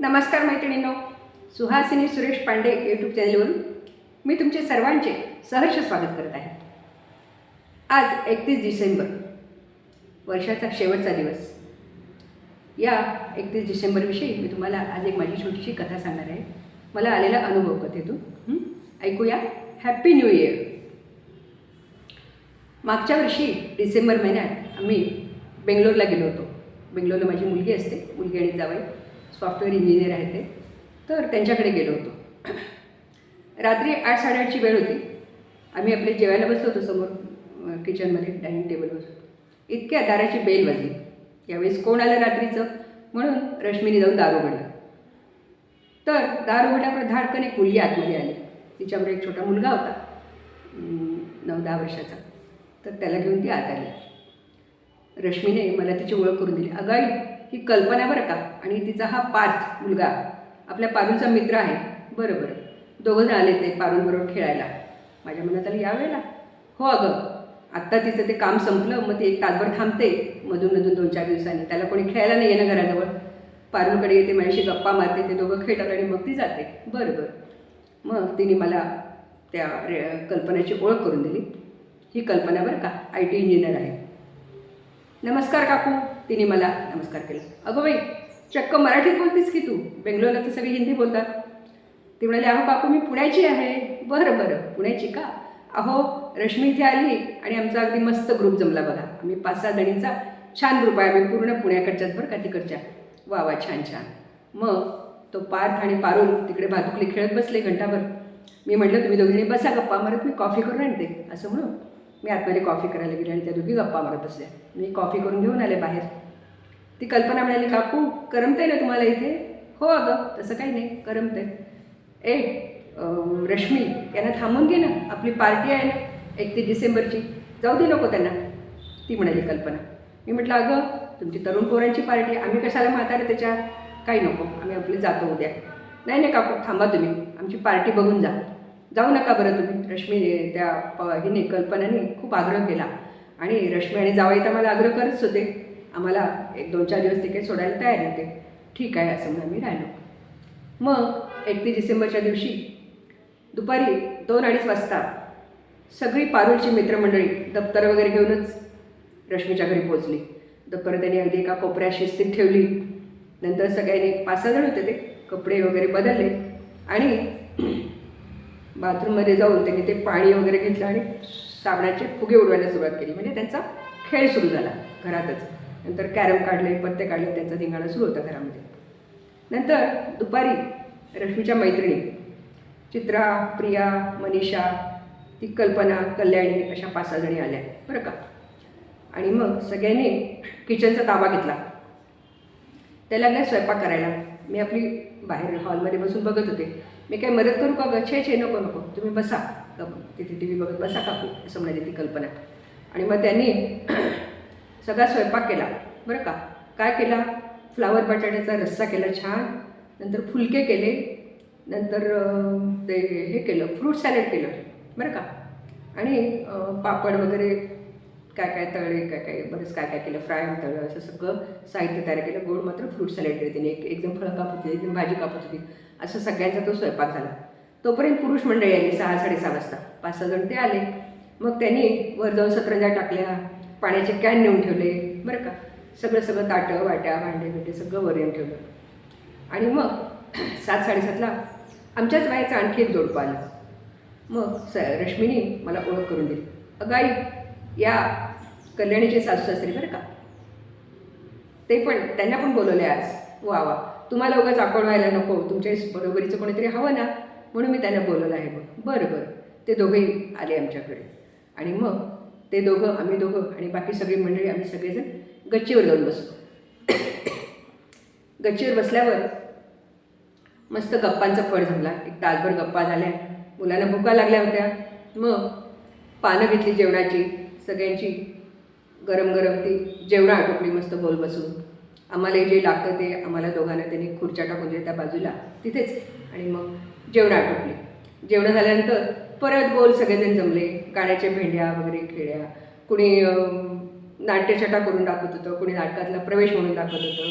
नमस्कार मैत्रिणींनो सुहासिनी सुरेश पांडे यूट्यूब चॅनलवरून मी तुमचे सर्वांचे सहर्ष स्वागत करत आहे. आज एकतीस डिसेंबर वर्षाचा शेवटचा दिवस. या एकतीस डिसेंबरविषयी मी तुम्हाला आज एक माझी छोटीशी कथा सांगणार आहे. मला आलेला अनुभव कथेतून. तू ऐकूया. हॅप्पी न्यू इयर मागच्या वर्षी डिसेंबर महिन्यात आम्ही बेंगलोरला गेलो होतो. बेंगलोरला माझी मुलगी असते मुलगी आणि जावई. सॉफ्टवेअर इंजिनियर आहे ते. तर त्यांच्याकडे गेलो होतो. रात्री आठ साडेआठची वेळ होती. आम्ही आपले जेवायला बसलो होतो समोर किचनमध्ये डायनिंग टेबलवर इतक्या दाराची बेल वाजली. यावेळेस कोण आलं रात्रीचं? म्हणून रश्मीने जाऊन दार उघडलं. तर दार उघडल्यावर धाडकन एक मुलगी आतमध्ये आली. तिच्यावर एक छोटा मुलगा होता. नऊ दहा वर्षाचा. तर त्याला घेऊन ती आत आली. रश्मीने मला तिची ओळख करून दिली. अगं आई ही कल्पना बरं का? आणि तिचा हा पार्थ मुलगा आपल्या पारूचा मित्र आहे. बरं बरं. दोघं जण आले ते पारूंबरोबर खेळायला. माझ्या मनात आलं यावेळेला. हो अगं आत्ता तिचं ते काम संपलं मग ते एक तासभर थांबते. मधून मधून दोन चार दिवसांनी. त्याला कोणी खेळायला नाही येणं घराजवळ. पारूंकडे येते माझ्याशी गप्पा मारते ते दोघं खेळतात आणि मग ती जाते. बरं बरं. मग तिने मला त्या रे कल्पनाची ओळख करून दिली. ही कल्पना बरं का आय टी इंजिनियर आहे. नमस्कार काकू. तिने मला नमस्कार केला. अगं बाई चक्क मराठीत बोलतेस की तू? बेंगलोरला तर सगळी हिंदी बोलतात. ती म्हणाली अहो काकू मी पुण्याची आहे. बरं बरं. पुण्याची का? अहो रश्मी इथे आली आणि आमचा अगदी मस्त ग्रुप जमला बघा. आम्ही पाच सहा जणींचा छान ग्रुप आहे. आम्ही पूर्ण पुण्याकडच्याच बरं का तिकडच्या. वा वा छान छान. मग तो पार्थ आणि पारुल तिकडे भातुकली खेळत बसले घंटाभर. मी म्हटलं तुम्ही दोघींनी बसा गप्पा मारत मी कॉफी करून आणते. असं म्हणून मी आतमध्ये कॉफी करायला गेले आणि त्या दोघी गप्पा मारत बसल्या. मी कॉफी करून घेऊन आले बाहेर. ती कल्पना म्हणाली काकू करमतंय ना तुम्हाला इथे? हो अगं तसं काही नाही करमतंय. ए रश्मी यांना थांबून घे ना. आपली पार्टी आहे ना एकतीस डिसेंबरची. जाऊ दे नको त्यांना. ती म्हणाली कल्पना. मी म्हटलं अगं तुमची तरुण पोरांची पार्टी आम्ही कशाला म्हातारे त्याच्या? काही नको. आम्ही आपली जातो उद्या. नाही नाही काकू थांबा तुम्ही. आमची पार्टी बघून जा. जाऊ नका बरं तुम्ही. रश्मी त्या प हिने कल्पनाने खूप आग्रह केला. आणि रश्मी आणि जावई तर मला आग्रह करतच होते. आम्हाला एक दोन चार दिवस तिकडे सोडायला तयार होते ठीक आहे असं म्हणून आम्ही राहिलो. मग एकतीस डिसेंबरच्या दिवशी दुपारी दोन अडीच वाजता सगळी पारूलची मित्रमंडळी दप्तर वगैरे घेऊनच रश्मीच्या घरी पोचली दप्तर त्यांनी अगदी एका कोपऱ्या शिस्तीत ठेवली. नंतर सगळ्यांनी पाच सहा जण होते ते. कपडे वगैरे बदलले. आणि बाथरूममध्ये जाऊन त्यांनी ते पाणी वगैरे घेतलं आणि साबणाचे फुगे उडवायला सुरुवात केली. म्हणजे त्यांचा खेळ सुरू झाला घरातच. नंतर कॅरम काढले पत्ते काढले त्यांचा धिंगाणा सुरू होता घरामध्ये. नंतर दुपारी रश्मीच्या मैत्रिणी चित्रा प्रिया मनीषा ती कल्पना कल्याणी अशा पाच सहा जणी आल्या. बरं का? आणि मग सगळ्यांनी किचनचा ताबा घेतला. त्या लागल्या स्वयंपाक करायला. मी आपली बाहेर हॉलमध्ये बसून बघत होते. मी काय मदत करू का गच्छे छे नको नको. तुम्ही बसा. तिथे टी व्ही बघत बसा काकू असं म्हणाली ती कल्पना. आणि मग त्यांनी सगळा स्वयंपाक केला. बरं का? काय केला? फ्लावर बटाट्याचा रस्सा केला छान. नंतर फुलके केले. नंतर ते हे केलं. फ्रूट सॅलड केलं. बरं का? आणि पापड वगैरे काय काय तळले काय काय बरंच काय काय केलं फ्राय तळलं असं सगळं साहित्य तयार केलं. गोड मात्र फ्रूट सॅलेड केलं तिने एक एकदम फळं कापत होती एकदम भाजी कापत होती. असं सगळ्यांचा तो स्वयंपाक झाला. तोपर्यंत पुरुष मंडळी आली सहा साडेसहा वाजता. पाच सहा जण ते आले. मग त्यांनी वर जाऊन सतरंजा टाकल्या पाण्याचे कॅन नेऊन ठेवले बरं का. सगळं सगळं ताटं वाट्या भांडे बिंडे सगळं वर येऊन ठेवलं. आणि मग सात साडेसातला आमच्याच वयाचं आणखी एक जोडपं आलं. मग स रश्मीनी मला ओळख करून दिली. अगाई या कल्याणीचे सासू सासरे बरं का? ते पण त्यांना पण बोलवले आज. वा वा तुम्हाला उगाच आपण व्हायला नको. तुमच्या बरोबरीचं कोणीतरी हवं ना? म्हणून मी त्यांना बोलवलं आहे बघ. बरं बरं. ते दोघेही आले आमच्याकडे. आणि मग ते दोघं आम्ही दोघं आणि बाकी सगळी मंडळी आम्ही सगळेजण गच्चीवर जाऊन बसलो गच्चीवर बसल्यावर मस्त गप्पांचा फळ झाला एक तासभर गप्पा झाल्या. मुलांना भुका लागल्या होत्या. मग पानं घेतली जेवणाची. सगळ्यांची गरम गरम ती जेवणं आटोपली मस्त गोल बसून. आम्हाला जे लागतं ते आम्हाला दोघांना त्यांनी खुर्च्या टाकून दिल्या त्या बाजूला तिथेच. आणि मग जेवणं आटोपली. जेवणं झाल्यानंतर परत गोल सगळेजण जमले. गाण्याच्या भेंड्या वगैरे खेळ्या कुणी नाट्यछटा करून दाखवत होतं. कुणी नाटकातला प्रवेश म्हणून दाखवत होतं.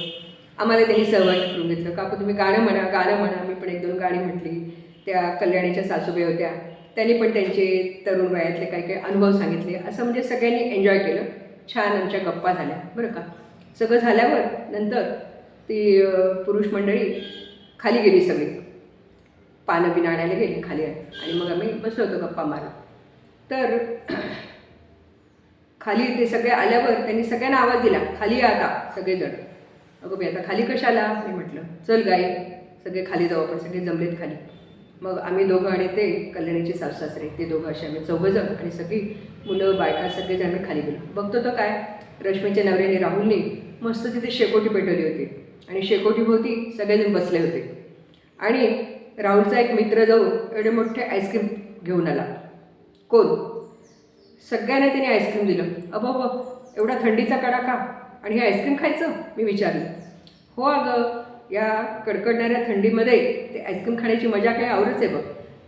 आम्हाला त्यांनी सहभागी करून घेतलं. काकू तुम्ही गाणं म्हणा गाणं म्हणा. मी पण एक दोन गाणी म्हटली. त्या कल्याणीच्या सासूबाई होत्या. त्यांनी पण त्यांचे तरुण वयातले काही काही अनुभव सांगितले. असं म्हणजे सगळ्यांनी एन्जॉय केलं. छान आमच्या गप्पा झाल्या. बरं का? सगळं झाल्यावर नंतर ती पुरुष मंडळी खाली गेली सगळी. पानं बिनं आणायला गेली खाली. आणि मग आम्ही बसलो होतो गप्पा मारा तर खाली ते सगळे आल्यावर त्यांनी सगळ्यांना आवाज दिला. खाली या आता सगळेजण. अगं मी आता खाली कशाला? मी म्हटलं चल गाई सगळे खाली जाऊ आपण सगळे जमलेत खाली. मग आम्ही दोघं आणि ते कल्याणीचे सासरे ते दोघं असे आम्ही चौघंजण आणि सगळी मुलं बायका सगळेजण आम्ही खाली गेलो. बघतो तर काय रश्मीच्या नवऱ्याने राहुलने मस्त तिथे शेकोटी पेटवली होती आणि शेकोटीभोवती सगळेजण बसले होते. आणि राहुलचा एक मित्र जाऊन एवढे मोठे आईस्क्रीम घेऊन आला. कोण? सगळ्यांना त्याने आईस्क्रीम दिलं. अबो एवढा थंडीचा कडाका आणि हे आईस्क्रीम खायचं? मी विचारलं. हो अगं या कडकडणाऱ्या थंडीमध्ये ते आईस्क्रीम खाण्याची मजा काही आवडच आहे बघ.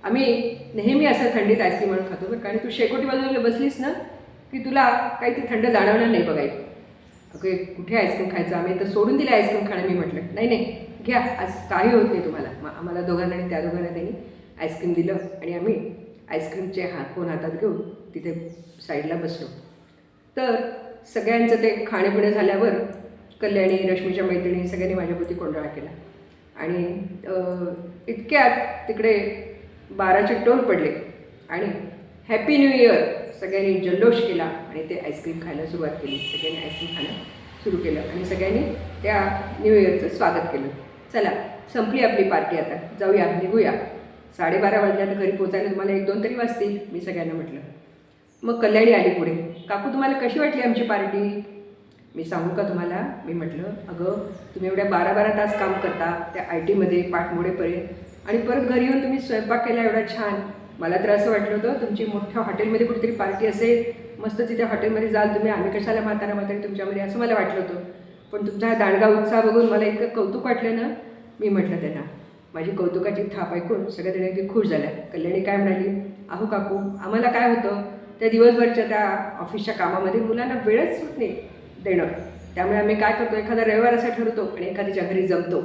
आम्ही नेहमी असं थंडीत आईस्क्रीम आणून खातो बरं. कारण तू शेकोटी बाजूला बसलीस ना की तुला काही ते थंड जाणवणार नाही बघाय अगं कुठे आईस्क्रीम खायचं? आम्ही तर सोडून दिलं आईस्क्रीम खाणं मी म्हटलं. नाही नाही घ्या. आज काही होत नाही तुम्हाला. मग आम्हाला दोघांना आणि त्या दोघांना त्यांनी आईस्क्रीम दिलं आणि आम्ही आईस्क्रीमचे हात फोन हातात घेऊन तिथे साईडला बसलो. तर सगळ्यांचं ते खाणेपिणं झाल्यावर कल्याणी रश्मीच्या मैत्रिणी सगळ्यांनी माझ्याभोवती कोंडाळा केला. आणि इतक्यात तिकडे बाराचे टोल पडले आणि हॅपी न्यू इयर सगळ्यांनी जल्लोष केला आणि ते आईस्क्रीम खायला सुरुवात केली. सगळ्यांनी आईस्क्रीम खाणं सुरू केलं आणि सगळ्यांनी त्या न्यू इयरचं स्वागत केलं. चला संपली आपली पार्टी आता. जाऊया निघूया. साडेबारा वाजल्या तर घरी पोचायला तुम्हाला एक दोन तरी वाजतील मी सगळ्यांना म्हटलं. मग कल्याणी आली पुढे. काकू तुम्हाला कशी वाटली आमची पार्टी मी सांगू का तुम्हाला? मी म्हटलं अगं तुम्ही एवढ्या बारा बारा तास काम करता त्या आय टीमध्ये पाठमोडेपर्यंत आणि परत घरी येऊन तुम्ही स्वयंपाक केला एवढा छान. मला तर असं वाटलं होतं तुमची मोठ्या हॉटेलमध्ये कुठेतरी पार्टी असेल. मस्त तिथे हॉटेलमध्ये जाल तुम्ही आम्ही कशाला म्हातारा म्हातारी तुमच्यामध्ये असं मला वाटलं होतं. पण तुमचा हा दांडगा उत्साह बघून मला इतकं कौतुक वाटलं ना मी म्हटलं त्यांना माझी कौतुकाची थाप ऐकून सगळ्याजणी अगदी खुश झाल्या. कल्याणी काय म्हणाली? अहो काकू आम्हाला काय होतं? त्या दिवसभरच्या त्या ऑफिसच्या कामामध्ये मुलांना वेळच सुट नाही. देणं. त्यामुळे आम्ही काय करतो एखादा रविवार असा ठरवतो आणि एखाद्याच्या घरी जमतो.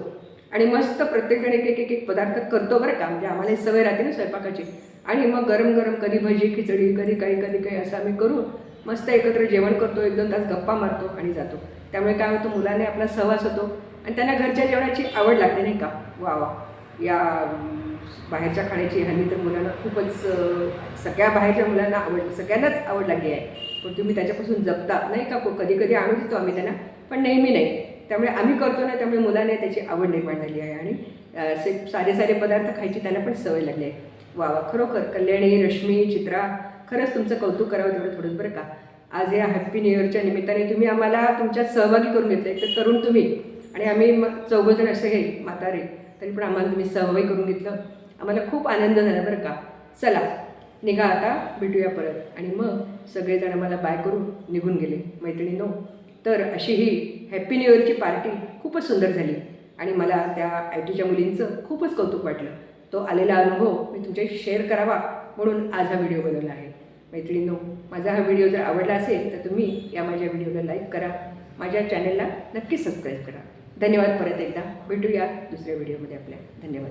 आणि मस्त प्रत्येकजण एक एक एक पदार्थ करतो बरं का. म्हणजे आम्हाला ही सवय राहते ना स्वयंपाकाची. आणि मग गरम गरम कधी भजी खिचडी कधी काही कधी काही असं आम्ही करून मस्त एकत्र जेवण करतो. एक दोन तास गप्पा मारतो आणि जातो. त्यामुळे काय होतं मुलाने आपला सहवास होतो आणि त्यांना घरच्या जेवणाची आवड लागते नाही का. वा वा. या बाहेरच्या खाण्याची हल्ली तर मुलांना खूपच सगळ्या बाहेरच्या मुलांना आवड सगळ्यांनाच आवड लागली आहे. पण तुम्ही त्याच्यापासून जपता. नाही का कधी कधी आणून देतो आम्ही त्यांना पण नेहमी नाही. त्यामुळे आम्ही करतो ना त्यामुळे मुलांना त्याची आवड निर्माण झाली आहे. आणि असे सारे सारे पदार्थ खायची त्यांना पण सवय लागली आहे. वा वा खरोखर. कल्याणी रश्मी चित्रा खरंच तुमचं कौतुक करावं तेवढं थोडं बरं का. आज या हॅप्पी न्यू इयरच्या निमित्ताने तुम्ही आम्हाला तुमच्यात सहभागी करून घेतले तर तरुण तुम्ही आणि आम्ही मग चौघजण असे हे म्हातारे तरी पण आम्हाला तुम्ही सहभागी करून घेतलं. आम्हाला खूप आनंद झाला बरं का. चला निघा आता भेटूया परत. आणि मग सगळेजण मला बाय करून निघून गेले मैत्रिणीनो. तर अशी ही हॅपी न्यू इयरची पार्टी खूपच सुंदर झाली. आणि मला त्या आय टीच्या मुलींचं खूपच कौतुक वाटलं. तो आलेला अनुभव मी तुमच्याशी शेअर करावा म्हणून आज हा व्हिडिओ बनवला आहे. मैत्रिणींनो माझा हा व्हिडिओ जर आवडला असेल तर तुम्ही या माझ्या व्हिडिओला लाईक करा. माझ्या चॅनलला नक्की सबस्क्राईब करा. धन्यवाद परत एकदा. भेटूया दुसऱ्या व्हिडिओमध्ये आपल्या. धन्यवाद.